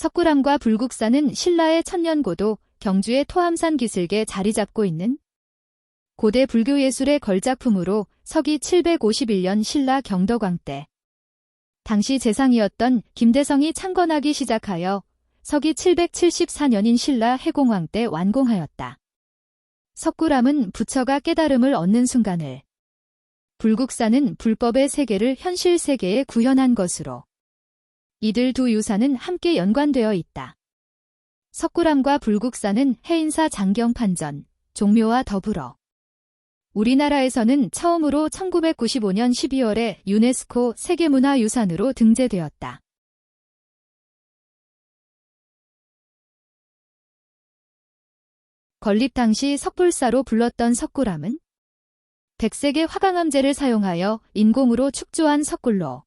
석굴암과 불국사는 신라의 천년고도 경주의 토함산 기슭에 자리 잡고 있는 고대 불교 예술의 걸작품으로 서기 751년 신라 경덕왕 때 당시 재상이었던 김대성이 창건하기 시작하여 서기 774년인 신라 해공왕 때 완공하였다. 석굴암은 부처가 깨달음을 얻는 순간을 불국사는 불법의 세계를 현실 세계에 구현한 것으로 이들 두 유사는 함께 연관되어 있다. 석굴암과 불국사는 해인사 장경판전, 종묘와 더불어 우리나라에서는 처음으로 1995년 12월에 유네스코 세계문화유산으로 등재되었다. 건립 당시 석불사로 불렀던 석굴암은 백색의 화강암재를 사용하여 인공으로 축조한 석굴로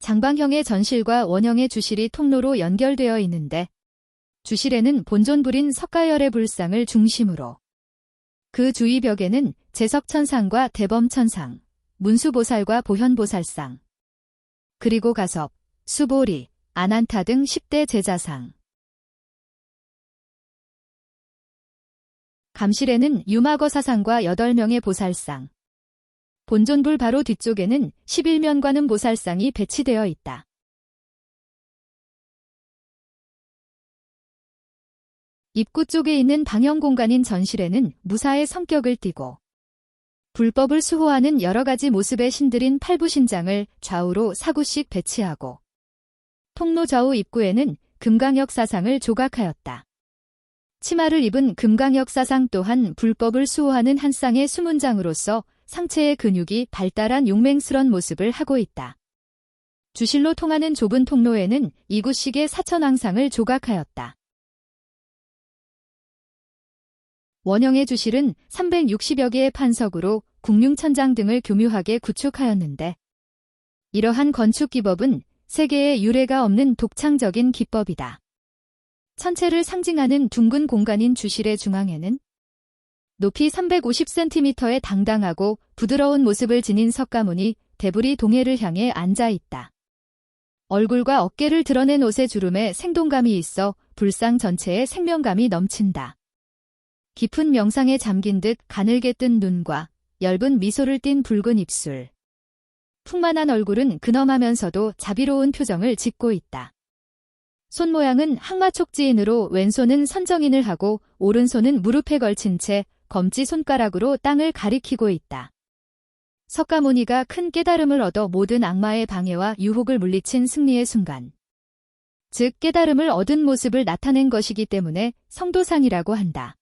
장방형의 전실과 원형의 주실이 통로로 연결되어 있는데 주실에는 본존 불인 석가열의 불상을 중심으로 그 주위 벽에는 제석천상과 대범천상, 문수보살과 보현보살상, 그리고 가섭, 수보리, 아난타 등 10대 제자상, 감실에는 유마거 사상과 8명의 보살상, 본존불 바로 뒤쪽에는 11면관음 보살상이 배치되어 있다. 입구 쪽에 있는 방형 공간인 전실에는 무사의 성격을 띠고 불법을 수호하는 여러 가지 모습의 신들인 팔부신장을 좌우로 사구씩 배치하고 통로 좌우 입구에는 금강역 사상을 조각하였다. 치마를 입은 금강역 사상 또한 불법을 수호하는 한 쌍의 수문장으로서 상체의 근육이 발달한 용맹스런 모습을 하고 있다. 주실로 통하는 좁은 통로에는 이구식의 사천왕상을 조각하였다. 원형의 주실은 360여 개의 판석으로 국융천장 등을 교묘하게 구축하였는데 이러한 건축 기법은 세계에 유례가 없는 독창적인 기법이다. 천체를 상징하는 둥근 공간인 주실의 중앙에는 높이 350cm의 당당하고 부드러운 모습을 지닌 석가모니 대부리 동해를 향해 앉아 있다. 얼굴과 어깨를 드러낸 옷의 주름에 생동감이 있어 불상 전체에 생명감이 넘친다. 깊은 명상에 잠긴 듯 가늘게 뜬 눈과 엷은 미소를 띤 붉은 입술. 풍만한 얼굴은 근엄하면서도 자비로운 표정을 짓고 있다. 손 모양은 항마촉지인으로 왼손은 선정인을 하고 오른손은 무릎에 걸친 채 검지 손가락으로 땅을 가리키고 있다. 석가모니가 큰 깨달음을 얻어 모든 악마의 방해와 유혹을 물리친 승리의 순간. 즉 깨달음을 얻은 모습을 나타낸 것이기 때문에 성도상이라고 한다.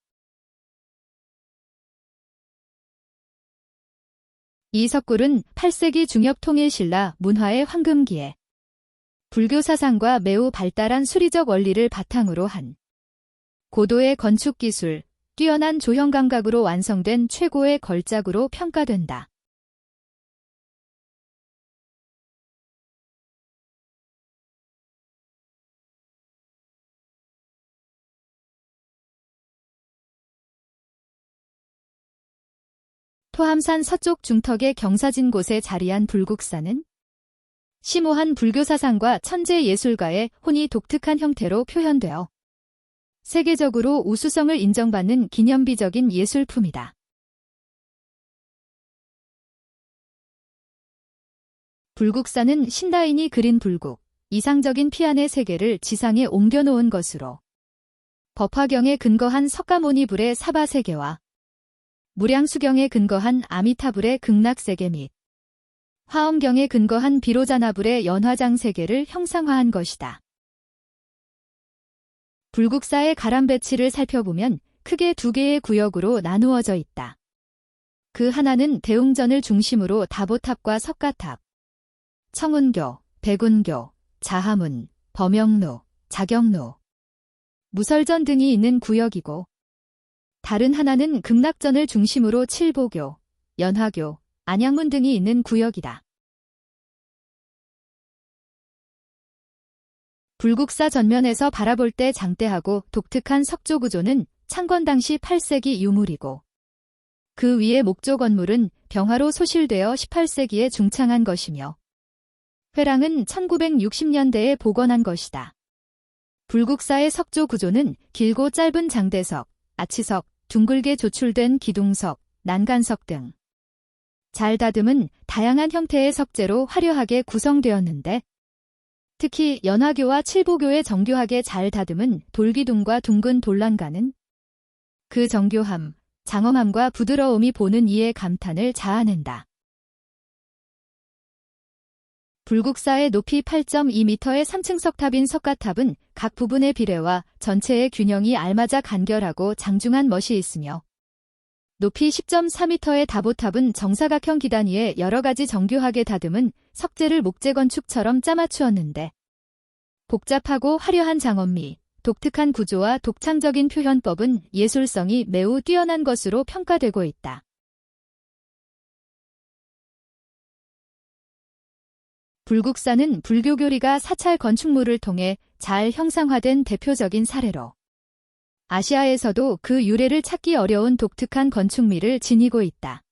이 석굴은 8세기 중엽 통일신라 문화의 황금기에 불교 사상과 매우 발달한 수리적 원리를 바탕으로 한 고도의 건축 기술, 뛰어난 조형 감각으로 완성된 최고의 걸작으로 평가된다. 토함산 서쪽 중턱의 경사진 곳에 자리한 불국사는 심오한 불교 사상과 천재 예술가의 혼이 독특한 형태로 표현되어 세계적으로 우수성을 인정받는 기념비적인 예술품이다. 불국사는 신다인이 그린 불국, 이상적인 피안의 세계를 지상에 옮겨놓은 것으로 법화경에 근거한 석가모니불의 사바세계와 무량수경에 근거한 아미타불의 극락세계 및 화엄경에 근거한 비로자나불의 연화장 세계를 형상화한 것이다. 불국사의 가람 배치를 살펴보면 크게 두 개의 구역으로 나누어져 있다. 그 하나는 대웅전을 중심으로 다보탑과 석가탑, 청운교, 백운교, 자하문, 범영로, 자경로, 무설전 등이 있는 구역이고 다른 하나는 극락전을 중심으로 칠보교, 연화교, 안양문 등이 있는 구역이다. 불국사 전면에서 바라볼 때 장대하고 독특한 석조 구조는 창건 당시 8세기 유물이고 그 위의 목조 건물은 병화로 소실되어 18세기에 중창한 것이며 회랑은 1960년대에 복원한 것이다. 불국사의 석조 구조는 길고 짧은 장대석, 아치석, 둥글게 조출된 기둥석, 난간석 등. 잘 다듬은 다양한 형태의 석재로 화려하게 구성되었는데 특히 연화교와 칠보교의 정교하게 잘 다듬은 돌기둥과 둥근 돌란간은 그 정교함, 장엄함과 부드러움이 보는 이의 감탄을 자아낸다. 불국사의 높이 8.2m의 3층 석탑인 석가탑은 각 부분의 비례와 전체의 균형이 알맞아 간결하고 장중한 멋이 있으며 높이 10.4m의 다보탑은 정사각형 기단 위에 여러 가지 정교하게 다듬은 석재를 목재 건축처럼 짜맞추었는데 복잡하고 화려한 장엄미, 독특한 구조와 독창적인 표현법은 예술성이 매우 뛰어난 것으로 평가되고 있다. 불국사는 불교 교리가 사찰 건축물을 통해 잘 형상화된 대표적인 사례로 아시아에서도 그 유래를 찾기 어려운 독특한 건축미를 지니고 있다.